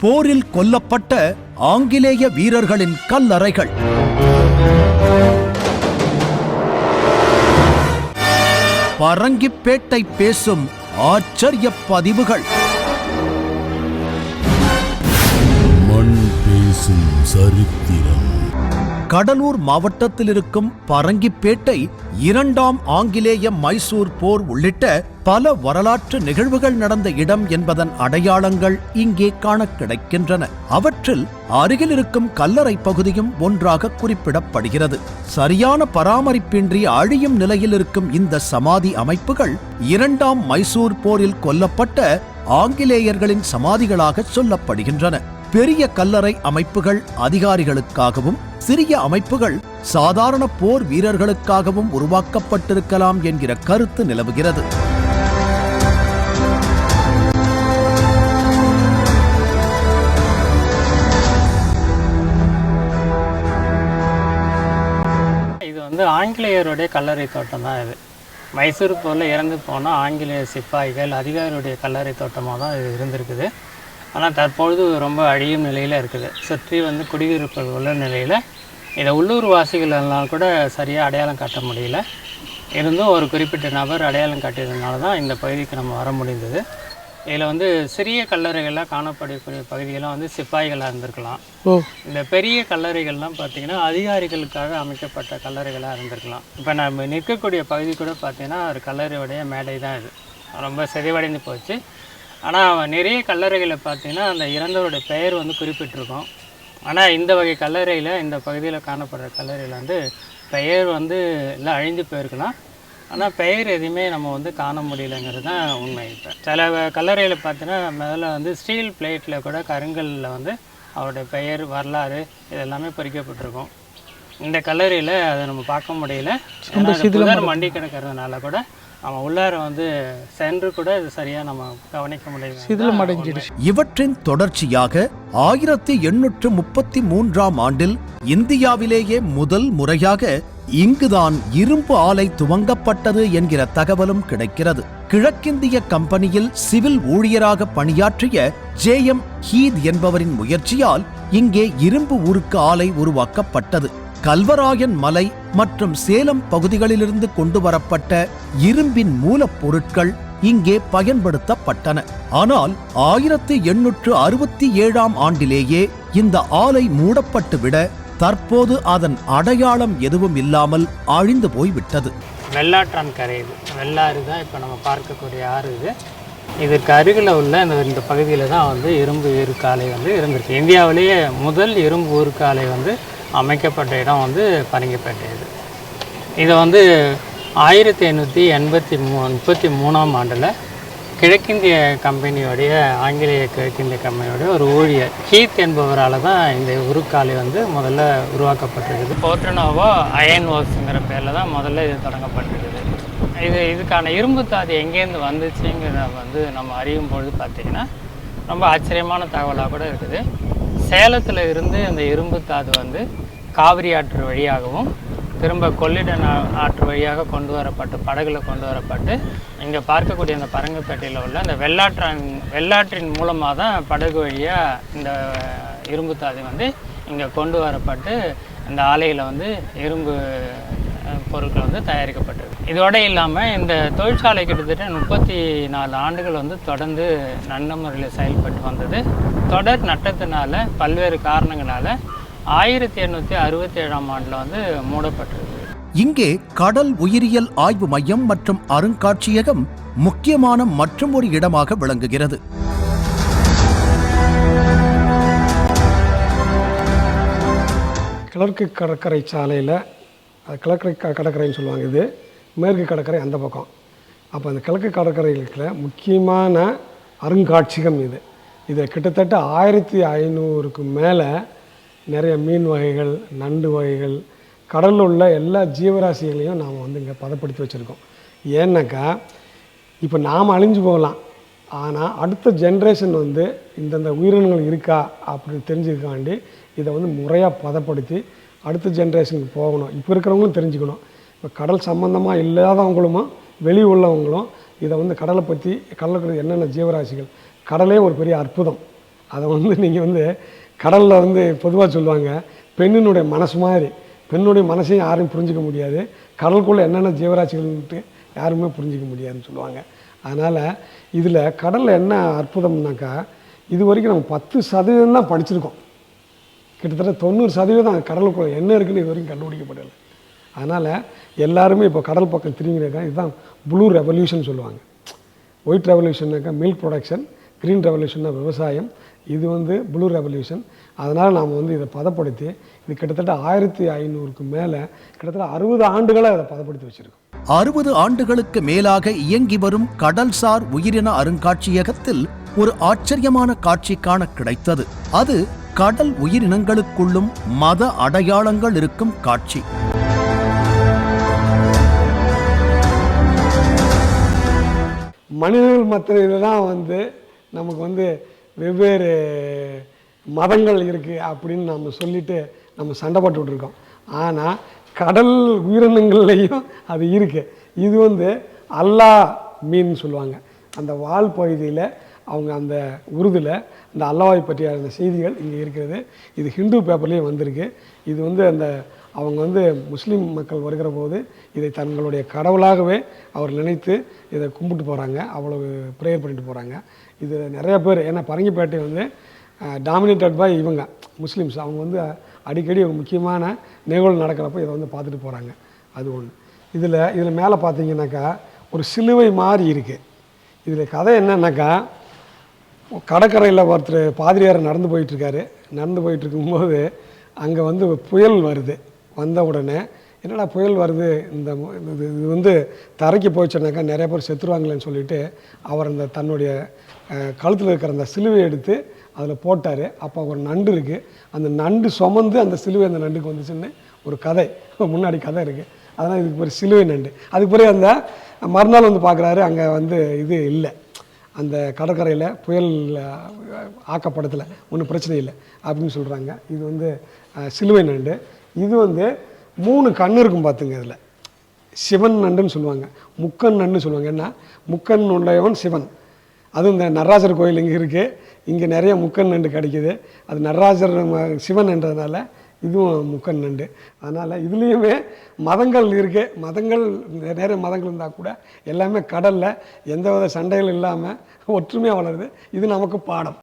போரில் கொல்லப்பட்ட ஆங்கிலேய வீரர்களின் கல்லறைகள். பரங்கிப்பேட்டை பேசும் ஆச்சரிய பதிவுகள். மண் பேசும் சரித்திரம். கடலூர் மாவட்டத்தில் இருக்கும் பரங்கிப்பேட்டை இரண்டாம் ஆங்கிலேய மைசூர் போர் உள்ளிட்ட பல வரலாற்று நிகழ்வுகள் நடந்த இடம் என்பதன் அடையாளங்கள் இங்கே காண கிடைக்கின்றன. அவற்றில் அருகில் இருக்கும் கல்லறை பகுதியும் ஒன்றாக குறிப்பிடப்படுகிறது. சரியான பராமரிப்பின்றி அழியும் நிலையில் இருக்கும் இந்த சமாதி அமைப்புகள் இரண்டாம் மைசூர் போரில் கொல்லப்பட்ட ஆங்கிலேயர்களின் சமாதிகளாக சொல்லப்படுகின்றன. பெரிய கல்லறை அமைப்புகள் அதிகாரிகளுக்காகவும் சிறிய அமைப்புகள் சாதாரண போர் வீரர்களுக்காகவும் உருவாக்கப்பட்டிருக்கலாம் என்கிற கருத்து நிலவுகிறது. இது வந்து ஆங்கிலேயருடைய கல்லறை தோட்டம் தான் இது. மைசூர் போரில் இறந்து போன ஆங்கிலேய சிப்பாய்கள் அதிகாரியுடைய கல்லறை தோட்டமாக தான் இது இருந்திருக்குது. ஆனால் தற்பொழுது ரொம்ப அழியும் நிலையில் இருக்குது. சுற்றி வந்து குடியிருப்புகள் உள்ள நிலையில் இதை உள்ளூர் வாசிகளெல்லாம் கூட சரியாக அடையாளம் காட்ட முடியல. இருந்தும் ஒரு குறிப்பிட்ட நபர் அடையாளம் காட்டியதுனால தான் இந்த பகுதிக்கு நம்ம வர முடிந்தது. இதில் வந்து சிறிய கல்லறைகள்லாம் காணப்படக்கூடிய பகுதிகள்லாம் வந்து சிப்பாய்களாக இருந்திருக்கலாம். இந்த பெரிய கல்லறைகள்லாம் பார்த்தீங்கன்னா அதிகாரிகளுக்காக அமைக்கப்பட்ட கல்லறைகளாக இருந்திருக்கலாம். இப்போ நம்ம நிற்கக்கூடிய பகுதி கூட பார்த்தீங்கன்னா ஒரு கல்லறையுடைய மேடை தான் இது. ரொம்ப சிதைவடைந்து போச்சு. ஆனால் நிறைய கல்லறைகளை பார்த்தீங்கன்னா அந்த இறந்தவருடைய பெயர் வந்து குறிப்பிட்டிருக்கும். ஆனால் இந்த வகை கல்லறையில் இந்த பகுதியில் காணப்படுற கல்லறையில் வந்து பெயர் வந்து எல்லாம் அழிந்து போயிருக்கலாம். ஆனால் பெயர் எதுவுமே நம்ம வந்து காண முடியலங்கிறது தான் உண்மை. இப்போ சில கல்லறையில் பார்த்தீங்கன்னா முதல்ல வந்து ஸ்டீல் பிளேட்டில் கூட கருங்கல்லில் வந்து அவருடைய பெயர் வரலாறு இதெல்லாமே பொறிக்கப்பட்டிருக்கும். இந்த கல்லறையில் அதை நம்ம பார்க்க முடியல. மண்டி கிடக்கிறதுனால கூட நம்ம உள்ளார வந்து சென்று கூட இது சரியாக நம்ம கவனிக்க சிதிலம் அடைஞ்சிடுச்சு. இவற்றின் தொடர்ச்சியாக ஆயிரத்தி எண்ணூற்று முப்பத்தி மூன்றாம் ஆண்டில் இந்தியாவிலேயே முதல் முறையாக இங்குதான் இரும்பு ஆலை துவங்கப்பட்டது என்கிற தகவலும் கிடைக்கிறது. கிழக்கிந்திய கம்பெனியில் சிவில் ஊழியராக பணியாற்றிய ஜே எம் ஹீத் என்பவரின் முயற்சியால் இங்கே இரும்பு உருக்கு ஆலை உருவாக்கப்பட்டது. கல்வராயன் மலை மற்றும் சேலம் பகுதிகளிலிருந்து கொண்டு வரப்பட்ட இரும்பின் மூலப்பொருட்கள் இங்கே பயன்படுத்தப்பட்டன. ஆனால் ஆயிரத்தி எண்ணூற்று அறுபத்தி ஏழாம் ஆண்டிலேயே இந்த ஆலை மூடப்பட்டுவிட தற்போது அதன் அடையாளம் எதுவும் இல்லாமல் அழிந்து போய்விட்டது. வெள்ளாற்றான் கரை இது. வெள்ளாறு தான் இப்போ நம்ம பார்க்கக்கூடிய ஆறு இது. இதற்கு அருகில் உள்ள இந்த இந்த பகுதியில் தான் வந்து இரும்பு ஊருக்காலை வந்து இருந்திருக்கு. இந்தியாவிலேயே முதல் இரும்பு ஊருக்காலை வந்து அமைக்கப்பட்ட இடம் வந்து பரங்கிப்பேட்டை இது. இதை வந்து ஆயிரத்தி எண்ணூற்றி எண்பத்தி மூ முப்பத்தி மூணாம் ஆண்டில் கிழக்கிந்திய கம்பெனியோடைய ஆங்கிலேய கிழக்கிந்திய கம்பெனியோடைய ஒரு ஊழியர் ஹீத் என்பவரால் தான் இந்த உருக்காலை வந்து முதல்ல உருவாக்கப்பட்டிருக்குது. போர்ட்டனோவோ அயன் ஒர்க்ஸுங்கிற பேரில் தான் முதல்ல இது தொடங்கப்பட்டிருக்குது. இது இதுக்கான இரும்பு தாது எங்கேருந்து வந்துச்சுங்கிறத வந்து நம்ம அறியும் பொழுது பார்த்திங்கன்னா ரொம்ப ஆச்சரியமான தகவலாக கூட இருக்குது. சேலத்தில் இருந்து அந்த இரும்பு தாது வந்து காவிரி ஆற்று வழியாகவும் திரும்ப கொள்ளிடன் ஆற்று வழியாக கொண்டு வரப்பட்டு படகுல கொண்டு வரப்பட்டு இங்கே பார்க்கக்கூடிய அந்த பரங்கப்பேட்டையில் உள்ள அந்த வெள்ளாற்றான் வெள்ளாற்றின் மூலமாக தான் படகு வழியாக இந்த இரும்பு தாது வந்து இங்கே கொண்டு வரப்பட்டு அந்த ஆலையில் வந்து இரும்பு பொருட்கள் வந்து தயாரிக்கப்பட்டது. இதோட இல்லாமல் இந்த தொழிற்சாலை கிட்டத்தட்ட முப்பத்தி நாலு ஆண்டுகள் வந்து தொடர்ந்து நல்ல முறையில் செயல்பட்டு வந்தது. தொடர் நட்டத்தினால பல்வேறு காரணங்களால ஆயிரத்தி எண்ணூற்றி அறுபத்தி ஏழாம் ஆண்டில் வந்து மூடப்பட்டிருக்கு இங்கே கடல் உயிரியல் ஆய்வு மையம் மற்றும் அருங்காட்சியகம் முக்கியமான மற்றும் ஒரு இடமாக விளங்குகிறது. கிழக்கு கடற்கரை சாலையில் அது கிழக்கு க- கடற்கரைன்னு சொல்லுவாங்க இது. மேற்கு கடற்கரை அந்த பக்கம். அப்போ அந்த கிழக்கு கடற்கரையில் இருக்கிற முக்கியமான அருங்காட்சியகம் இது. இது கிட்டத்தட்ட ஆயிரத்தி ஐநூறுக்கு மேலே நிறைய மீன் வகைகள் நண்டு வகைகள் கடலில் உள்ள எல்லா ஜீவராசிகளையும் நாம் வந்து இங்கே பதப்படுத்தி வச்சுருக்கோம். ஏன்னாக்கா இப்போ நாம் அழிஞ்சு போகலாம். ஆனால் அடுத்த ஜென்ரேஷன் வந்து இந்தந்த உயிரினங்கள் இருக்கா அப்படின்னு தெரிஞ்சுக்காண்டி இதை வந்து முறையாக பதப்படுத்தி அடுத்த ஜென்ரேஷனுக்கு போகணும். இப்போ இருக்கிறவங்களும் தெரிஞ்சுக்கணும். இப்போ கடல் சம்மந்தமாக இல்லாதவங்களும் வெளி உள்ளவங்களும் இதை வந்து கடலை பற்றி கடலுக்கு என்னென்ன ஜீவராசிகள் கடலே ஒரு பெரிய அற்புதம். அதை வந்து நீங்கள் வந்து கடலில் வந்து பொதுவாக சொல்லுவாங்க பெண்ணினுடைய மனசு மாதிரி. பெண்ணுடைய மனசையும் யாரும் புரிஞ்சிக்க முடியாது. கடலுக்குள்ளே என்னென்ன ஜீவராசிகள்ன்ட்டு யாருமே புரிஞ்சிக்க முடியாதுன்னு சொல்லுவாங்க. அதனால் இதில் கடலில் என்ன அற்புதம்னாக்கா இது வரைக்கும் நம்ம பத்து சதவீதம் தான் படிச்சிருக்கோம். கிட்டத்தட்ட தொண்ணூறு சதவீதம் கடலுக்குள்ள என்ன இருக்குன்னு இது வரைக்கும் கண்டுபிடிக்கப்படலை. அதனால் எல்லாருமே இப்போ கடல் பக்கம் திரும்பினாக்கா இதுதான் ப்ளூ ரெவல்யூஷன் சொல்லுவாங்க. ஒயிட் ரெவல்யூஷன்னாக்கா மில்க் ப்ரொடக்ஷன் க்ரீன் ரெவல்யூஷன்னா விவசாயம். இது வந்து ப்ளூ ரெவல்யூஷன் அதனால் நாம் வந்து இதை பதப்படுத்தி இது கிட்டத்தட்ட ஆயிரத்தி ஐநூறுக்கு மேலே கிட்டத்தட்ட அறுபது ஆண்டுகளாக இதை பதப்படுத்தி வச்சுருக்கோம். அறுபது ஆண்டுகளுக்கு மேலாக இயங்கி வரும் கடல்சார் உயிரின அருங்காட்சியகத்தில் ஒரு ஆச்சரியமான காட்சி காண கிடைத்தது. அது கடல் உயிரினங்களுக்குள்ளும் மத அடையாளங்கள் இருக்கும் காட்சி. மனிதர்கள் மத்தியில் தான் வந்து நமக்கு வந்து வெவ்வேறு மதங்கள் இருக்குது அப்படின்னு நம்ம சொல்லிட்டு நம்ம சண்டை போட்டுட்டு இருக்கோம். ஆனால் கடல் உயிரினங்கள்லையும் அது இருக்குது இது வந்து அல்லாஹ் மீன் சொல்லுவாங்க. அந்த வால் பகுதியில் அவங்க அந்த உருதுல அந்த அல்லாவை பற்றிய அந்த செய்திகள் இங்கே இருக்கிறது. இது ஹிந்து பேப்பர்லேயும் வந்திருக்கு. இது வந்து அந்த அவங்க வந்து முஸ்லீம் மக்கள் வருகிற போது இதை தங்களுடைய கடவுளாகவே அவர் நினைத்து இதை கும்பிட்டு போகிறாங்க அவ்வளவு ப்ரேயர் பண்ணிட்டு போகிறாங்க இது நிறைய பேர் ஏன்னா பரங்கிப்பேட்டை வந்து டாமினேட்டட் பை இவங்க முஸ்லீம்ஸ். அவங்க வந்து அடிக்கடி ஒரு முக்கியமான நிகழ்வு நடக்கிறப்ப இதை வந்து பார்த்துட்டு போகிறாங்க அது ஒன்று இதில் இதில் மேலே பார்த்தீங்கன்னாக்கா ஒரு சிலுவை மாதிரி இருக்குது இதில் கதை என்னன்னாக்கா கடற்கரையில் ஒருத்தர் பாதிரியார் நடந்து போயிட்டுருக்காரு. நடந்து போயிட்டுருக்கும்போது அங்கே வந்து புயல் வருது. வந்த உடனே என்னடா புயல் வருது? இந்த இது வந்து தரைக்கு போச்சுனாக்கா நிறைய பேர் செத்துருவாங்களேன்னு சொல்லிட்டு அவர் அந்த தன்னுடைய கழுத்தில் இருக்கிற அந்த சிலுவையை எடுத்து அதில் போட்டார். அப்போ ஒரு நண்டு இருக்குது அந்த நண்டு சுமந்து அந்த சிலுவை அந்த நண்டுக்கு வந்துச்சுன்னு ஒரு கதை. முன்னாடி கதை இருக்குது அதனால் இதுக்கு ஒரு சிலுவை நண்டு. அதுக்கு பிறகு அந்த மறுநாள் வந்து பார்க்குறாரு அங்கே வந்து இது இல்லை. அந்த கடற்கரையில் புயல் ஆக்கப்படத்தில் ஒன்றும் பிரச்சனை இல்லை அப்படின்னு சொல்கிறாங்க இது வந்து சிலுவை நண்டு. இது வந்து மூணு கண் இருக்கும் பார்த்துங்க இதில். சிவன் நண்டுன்னு சொல்லுவாங்க. முக்கன் நண்டுன்னு சொல்லுவாங்க. என்ன? முக்கன் உள்ளவன் சிவன். அதுவும் இந்த நடராஜர் கோயில் இங்கே இருக்குது இங்கே நிறைய முக்கன் நண்டு கிடைக்குது. அது நடராஜர் சிவன் என்றதுனால இதுவும் முக்கன் நண்டு. அதனால் இதுலேயுமே மதங்கள் இருக்குது மதங்கள் நிறைய மதங்கள் இருந்தால் கூட எல்லாமே கடலில் எந்தவித சண்டைகள் இல்லாமல் ஒற்றுமையாக வளருது. இது நமக்கு பாடம்.